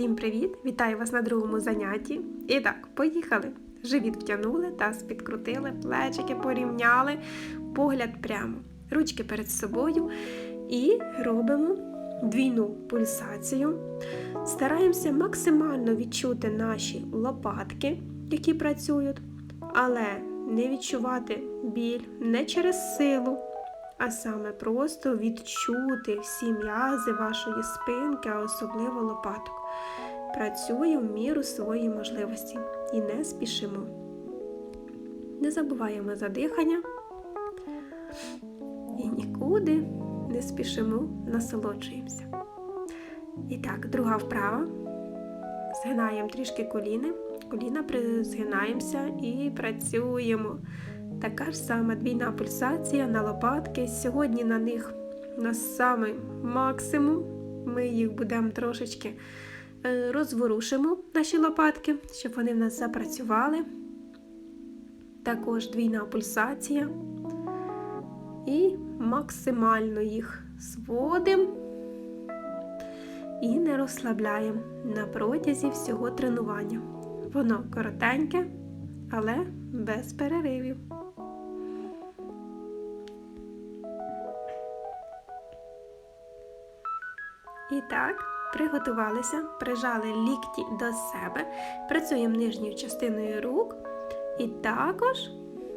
Всім привіт! Вітаю вас на другому занятті. І так, поїхали. Живіт втягнули, таз підкрутили, плечики порівняли, погляд прямо, ручки перед собою і робимо двійну пульсацію. Стараємося максимально відчути наші лопатки, які працюють, але не відчувати біль не через силу, а саме просто відчути всі м'язи вашої спинки, а особливо лопаток. Працює в міру своєї можливості і не спішимо. Не забуваємо за дихання і нікуди не спішимо, насолоджуємося. І так, друга вправа. Згинаємо трішки коліни, коліна згинаємося і працюємо. Така ж сама двійна пульсація на лопатки. Сьогодні на них на самий максимум. Ми їх будемо трошечки розворушимо, наші лопатки, щоб вони в нас запрацювали. Також двійна пульсація. І максимально їх зводимо і не розслабляємо на протязі всього тренування. Воно коротеньке, але без переривів. І так, приготувалися, прижали лікті до себе, працюємо нижньою частиною рук. І також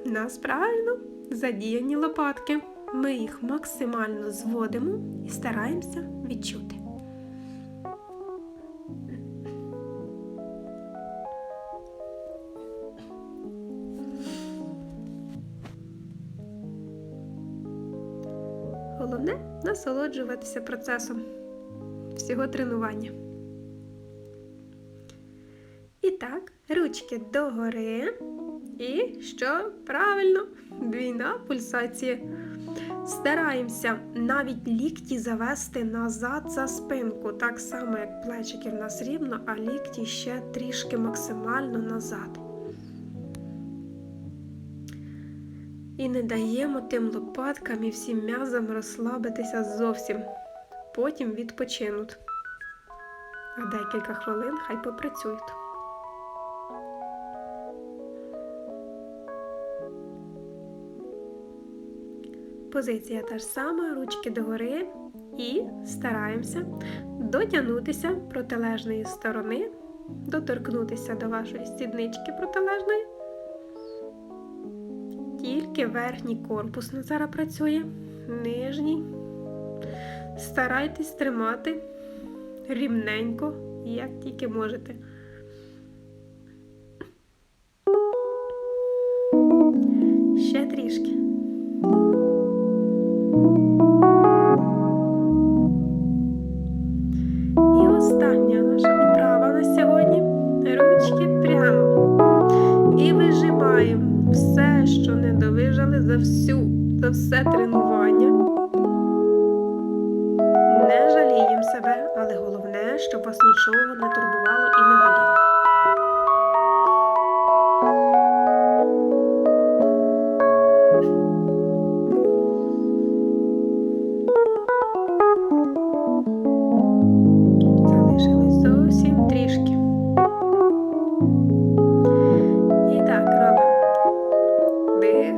у нас правильно задіяні лопатки. Ми їх максимально зводимо і стараємося відчути. Головне насолоджуватися процесом всього тренування. І так, ручки догори. І що? Правильно, двійна пульсація. Стараємося навіть лікті завести назад за спинку, так само, як плечики в нас рівно, а лікті ще трішки максимально назад. І не даємо тим лопаткам і всім м'язам розслабитися зовсім. Потім відпочинуть. А декілька хвилин хай попрацюють. Позиція та ж сама, ручки догори і стараємося дотягнутися протилежної сторони, доторкнутися до вашої стіднички протилежної. Тільки верхній корпус зараз працює, нижній. Старайтесь тримати рівненько, як тільки можете. Ще трішки. І остання наша вправа на сьогодні. Ручки прямо. І вижимаємо все, що не довижали за всю, за все тренування. щоб вас нічого не турбувало і не боліло. Зовсім трішки. І так робимо. Вдих.